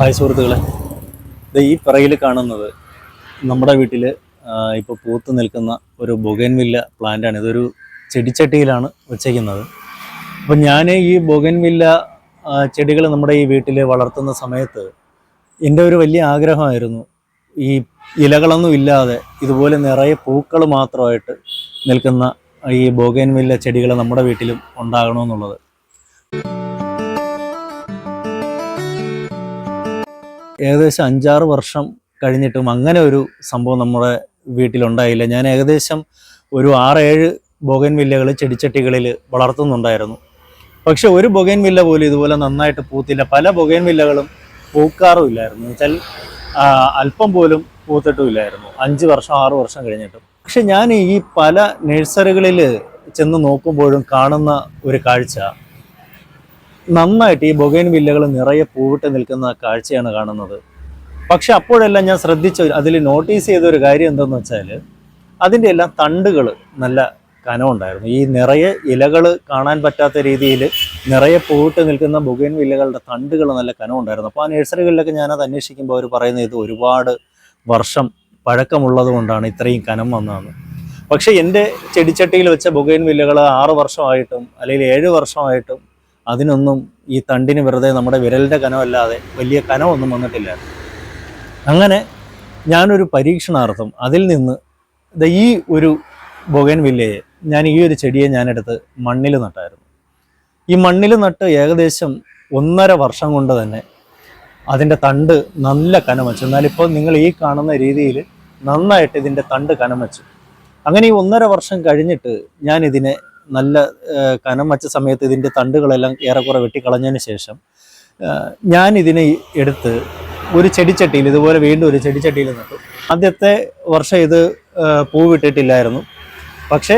Hi സുഹൃത്തുക്കളെ. ഇത് ഈ പിറയിൽ കാണുന്നത് നമ്മുടെ വീട്ടിൽ ഇപ്പോൾ പൂത്ത് നിൽക്കുന്ന ഒരു ബൊഗൻവില്ല പ്ലാന്റാണ്. ഇതൊരു ചെടിച്ചട്ടിയിലാണ് വെച്ചേക്കുന്നത്. അപ്പം ഞാൻ ഈ ബൊഗൻവില്ല ചെടികൾ നമ്മുടെ ഈ വീട്ടിൽ വളർത്തുന്ന സമയത്ത് എന്റെ ഒരു വലിയ ആഗ്രഹമായിരുന്നു ഈ ഇലകളൊന്നും ഇല്ലാതെ ഇതുപോലെ നിറയെ പൂക്കൾ മാത്രമായിട്ട് നിൽക്കുന്ന ഈ ബോഗൻവില്ല ചെടികൾ നമ്മുടെ വീട്ടിലും ഉണ്ടാകണമെന്നുള്ളത്. ഏകദേശം അഞ്ചാറ് വർഷം കഴിഞ്ഞിട്ടും അങ്ങനെ ഒരു സംഭവം നമ്മുടെ വീട്ടിലുണ്ടായില്ല. ഞാൻ ഏകദേശം ഒരു ആറേഴ് ബൊഗൻ വില്ലകൾ ചെടിച്ചട്ടികളിൽ വളർത്തുന്നുണ്ടായിരുന്നു. പക്ഷെ ഒരു ബൊഗൻ വില്ല പോലും ഇതുപോലെ നന്നായിട്ട് പൂത്തില്ല. പല ബൊഗൻ വില്ലകളും പൂക്കാറും ഇല്ലായിരുന്നു. വെച്ചാൽ അല്പം പോലും പൂത്തിട്ടും ഇല്ലായിരുന്നു. അഞ്ച് വർഷം ആറ് വർഷം കഴിഞ്ഞിട്ടും. പക്ഷെ ഞാൻ ഈ പല നഴ്സറികളിൽ ചെന്ന് നോക്കുമ്പോഴും കാണുന്ന ഒരു കാഴ്ച നന്നായിട്ട് ഈ ബൊഗൈൻ വില്ലകൾ നിറയെ പൂവിട്ട് നിൽക്കുന്ന കാഴ്ചയാണ് കാണുന്നത്. പക്ഷെ അപ്പോഴെല്ലാം ഞാൻ ശ്രദ്ധിച്ച അതിൽ നോട്ടീസ് ചെയ്ത ഒരു കാര്യം എന്തെന്ന് വെച്ചാൽ അതിന്റെ എല്ലാം തണ്ടുകൾ നല്ല കനമുണ്ടായിരുന്നു. ഈ നിറയെ ഇലകൾ കാണാൻ പറ്റാത്ത രീതിയിൽ നിറയെ പൂവിട്ട് നിൽക്കുന്ന ബൊഗൈൻ വില്ലകളുടെ തണ്ടുകൾ നല്ല കനമുണ്ടായിരുന്നു. അപ്പോൾ ആ നഴ്സറികളിലൊക്കെ ഞാനത് അന്വേഷിക്കുമ്പോൾ അവർ പറയുന്നത് ഇത് ഒരുപാട് വർഷം പഴക്കമുള്ളതുകൊണ്ടാണ് ഇത്രയും കനം വന്നതെന്ന്. പക്ഷേ എന്റെ ചെടിച്ചട്ടിയിൽ വെച്ച ബുഗൈൻ വില്ലകൾ ആറ് വർഷമായിട്ടും അല്ലെങ്കിൽ ഏഴ് വർഷമായിട്ടും അതിനൊന്നും ഈ തണ്ടിന് വെറുതെ നമ്മുടെ വിരലിന്റെ കനമല്ലാതെ വലിയ കനമൊന്നും വന്നിട്ടില്ല. അങ്ങനെ ഞാനൊരു പരീക്ഷണാർത്ഥം അതിൽ നിന്ന് ഈ ഒരു ബൊഗൻ വില്ലയെ ഞാൻ ഈ ഒരു ചെടിയെ ഞാനെടുത്ത് മണ്ണിൽ നട്ടായിരുന്നു. ഈ മണ്ണിൽ നട്ട് ഏകദേശം ഒന്നര വർഷം കൊണ്ട് തന്നെ അതിന്റെ തണ്ട് നല്ല കനം വെച്ചു എന്നാലിപ്പോൾ നിങ്ങൾ ഈ കാണുന്ന രീതിയിൽ നന്നായിട്ട് ഇതിന്റെ തണ്ട് കനം വെച്ചു അങ്ങനെ ഈ ഒന്നര വർഷം കഴിഞ്ഞിട്ട് ഞാൻ ഇതിനെ നല്ല കനം വച്ച സമയത്ത് ഇതിന്റെ തണ്ടുകളെല്ലാം ഏറെക്കുറെ വെട്ടിക്കളഞ്ഞതിന് ശേഷം ഞാൻ ഇതിനെ എടുത്ത് ഒരു ചെടിച്ചട്ടിയിൽ ഇതുപോലെ വീണ്ടും ഒരു ചെടിച്ചട്ടിയിൽ നട്ടു. ആദ്യത്തെ വർഷം ഇത് പൂവിട്ടിട്ടില്ലായിരുന്നു. പക്ഷേ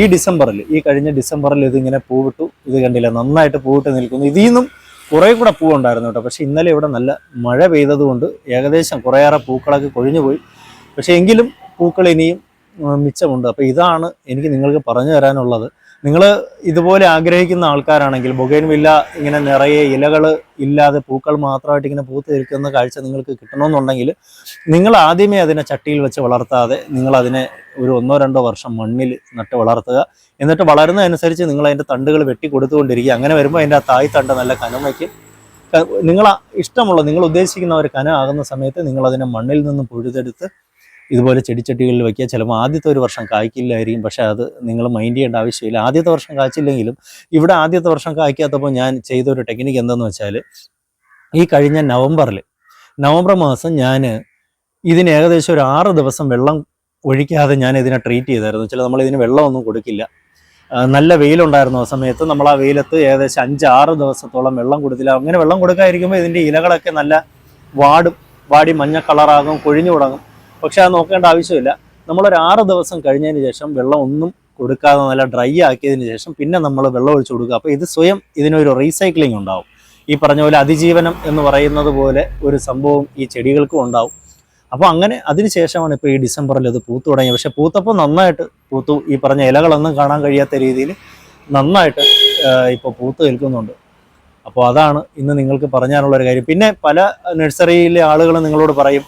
ഈ ഡിസംബറിൽ ഈ കഴിഞ്ഞ ഡിസംബറിൽ ഇതിങ്ങനെ പൂവിട്ടു. ഇത് കണ്ടില്ല നന്നായിട്ട് പൂവിട്ട് നിൽക്കുന്നു. ഇതിൽ നിന്നും കുറേ കൂടെ പൂവുണ്ടായിരുന്നു കേട്ടോ. പക്ഷേ ഇന്നലെ ഇവിടെ നല്ല മഴ പെയ്തതുകൊണ്ട് ഏകദേശം കുറേയേറെ പൂക്കളൊക്കെ കൊഴിഞ്ഞുപോയി. പക്ഷേ എങ്കിലും പൂക്കൾ ഇനിയും മിച്ചമുണ്ട്. അപ്പോൾ ഇതാണ് എനിക്ക് നിങ്ങൾക്ക് പറഞ്ഞു തരാനുള്ളത്. നിങ്ങൾ ഇതുപോലെ ആഗ്രഹിക്കുന്ന ആൾക്കാരാണെങ്കിൽ ബൊഗൈൻ വില്ല ഇങ്ങനെ നിറയെ ഇലകൾ ഇല്ലാതെ പൂക്കൾ മാത്രമായിട്ട് ഇങ്ങനെ പൂത്ത് നിൽക്കുന്ന കാഴ്ച നിങ്ങൾക്ക് കിട്ടണമെന്നുണ്ടെങ്കിൽ നിങ്ങൾ ആദ്യമേ അതിനെ ചട്ടിയിൽ വെച്ച് വളർത്താതെ നിങ്ങൾ അതിനെ ഒരു ഒന്നോ രണ്ടോ വർഷം മണ്ണിൽ നട്ട് വളർത്തുക. എന്നിട്ട് വളരുന്നതനുസരിച്ച് നിങ്ങൾ അതിന്റെ തണ്ടുകൾ വെട്ടി കൊടുത്തുകൊണ്ടിരിക്കുക. അങ്ങനെ വരുമ്പോൾ അതിന്റെ ആ തായ് തണ്ട് നല്ല കനമയ്ക്ക് നിങ്ങൾ ഇഷ്ടമുള്ള നിങ്ങൾ ഉദ്ദേശിക്കുന്ന ഒരു കനം ആകുന്ന സമയത്ത് നിങ്ങൾ അതിനെ മണ്ണിൽ നിന്നും പുഴുതെടുത്ത് ഇതുപോലെ ചെടിച്ചട്ടികളിൽ വയ്ക്കുക. ചിലപ്പോൾ ആദ്യത്തെ ഒരു വർഷം കായ്ക്കില്ലായിരിക്കും. പക്ഷേ അത് നിങ്ങൾ മൈൻഡ് ചെയ്യേണ്ട ആവശ്യമില്ല. ആദ്യത്തെ വർഷം കായ്ച്ചില്ലെങ്കിലും ഇവിടെ ആദ്യത്തെ വർഷം കായ്ക്കാത്തപ്പോൾ ഞാൻ ചെയ്തൊരു ടെക്നിക്ക് എന്തെന്ന് വെച്ചാൽ ഈ കഴിഞ്ഞ നവംബറിൽ നവംബർ മാസം ഞാൻ ഇതിന് ഏകദേശം ഒരു ആറ് ദിവസം വെള്ളം ഒഴിക്കാതെ ഞാൻ ഇതിനെ ട്രീറ്റ് ചെയ്തായിരുന്നു. ചില നമ്മൾ ഇതിന് വെള്ളമൊന്നും കൊടുക്കില്ല. നല്ല വെയിലുണ്ടായിരുന്നു ആ സമയത്ത് നമ്മൾ ആ വെയിലത്ത് ഏകദേശം അഞ്ച് ആറ് ദിവസത്തോളം വെള്ളം കൊടുത്തില്ല. അങ്ങനെ വെള്ളം കൊടുക്കാതിരിക്കുമ്പോൾ ഇതിന്റെ ഇലകളൊക്കെ നല്ല വാടും വാടി മഞ്ഞ കളറാകും കൊഴിഞ്ഞു തുടങ്ങും. പക്ഷെ അത് നോക്കേണ്ട ആവശ്യമില്ല. നമ്മളൊരു ആറ് ദിവസം കഴിഞ്ഞതിന് ശേഷം വെള്ളം ഒന്നും കൊടുക്കാതെ നല്ല ഡ്രൈ ആക്കിയതിന് ശേഷം പിന്നെ നമ്മൾ വെള്ളം ഒഴിച്ചു കൊടുക്കുക. അപ്പോൾ ഇത് സ്വയം ഇതിനൊരു റീസൈക്ലിംഗ് ഉണ്ടാവും. ഈ പറഞ്ഞ പോലെ അതിജീവനം എന്ന് പറയുന്നത് പോലെ ഒരു സംഭവം ഈ ചെടികൾക്കും ഉണ്ടാവും. അപ്പോൾ അങ്ങനെ അതിനുശേഷമാണ് ഇപ്പോൾ ഈ ഡിസംബറിൽ ഇത് പൂത്തു തുടങ്ങിയത്. പക്ഷേ പൂത്തപ്പോൾ നന്നായിട്ട് പൂത്തു. ഈ പറഞ്ഞ ഇലകളൊന്നും കാണാൻ കഴിയാത്ത രീതിയിൽ നന്നായിട്ട് ഇപ്പോൾ പൂത്ത് നിൽക്കുന്നുണ്ട്. അപ്പോൾ അതാണ് ഇന്ന് നിങ്ങൾക്ക് പറഞ്ഞാനുള്ളൊരു കാര്യം. പിന്നെ പല നഴ്സറിയിലെ ആളുകൾ നിങ്ങളോട് പറയും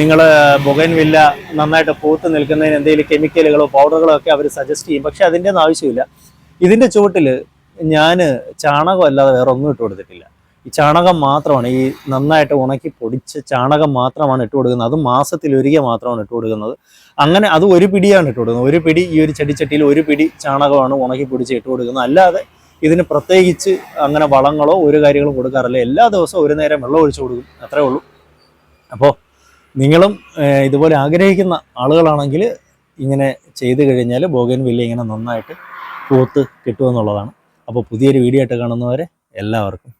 നിങ്ങൾ ബൊഗൻ വില്ല നന്നായിട്ട് പൂത്ത് നിൽക്കുന്നതിന് എന്തെങ്കിലും കെമിക്കലുകളോ പൗഡറുകളോ ഒക്കെ അവർ സജസ്റ്റ് ചെയ്യും. പക്ഷെ അതിന്റെ ഒന്നും ആവശ്യമില്ല. ഇതിന്റെ ചുവട്ടിൽ ഞാൻ ചാണകം അല്ലാതെ വേറെ ഒന്നും ഇട്ട് കൊടുത്തിട്ടില്ല. ഈ ചാണകം മാത്രമാണ് ഈ നന്നായിട്ട് ഉണക്കി പൊടിച്ച് ചാണകം മാത്രമാണ് ഇട്ട് കൊടുക്കുന്നത്. അത് മാസത്തിൽ ഒരിക്കൽ മാത്രമാണ് ഇട്ട് കൊടുക്കുന്നത്. അങ്ങനെ അത് ഒരു പിടിയാണ് ഇട്ട് കൊടുക്കുന്നത്. ഒരു പിടി ഈ ഒരു ചെടിച്ചട്ടിയിൽ ഒരു പിടി ചാണകമാണ് ഉണക്കി പൊടിച്ച് ഇട്ട് കൊടുക്കുന്നത്. അല്ലാതെ ഇതിന് പ്രത്യേകിച്ച് അങ്ങനെ വളങ്ങളോ ഒരു കാര്യങ്ങളും കൊടുക്കാറില്ല. എല്ലാ ദിവസവും ഒരു നേരം വെള്ളം ഒഴിച്ചു കൊടുക്കും. അത്രേ ഉള്ളൂ. അപ്പോൾ നിങ്ങളും ഇതുപോലെ ആഗ്രഹിക്കുന്ന ആളുകളാണെങ്കിൽ ഇങ്ങനെ ചെയ്തു കഴിഞ്ഞാൽ ബോഗൻ വില്ല ഇങ്ങനെ നന്നായിട്ട് പൂത്ത് കിട്ടുമെന്നുള്ളതാണ്. അപ്പോൾ പുതിയൊരു വീഡിയോ ആയിട്ട് കാണുന്നവരെ എല്ലാവർക്കും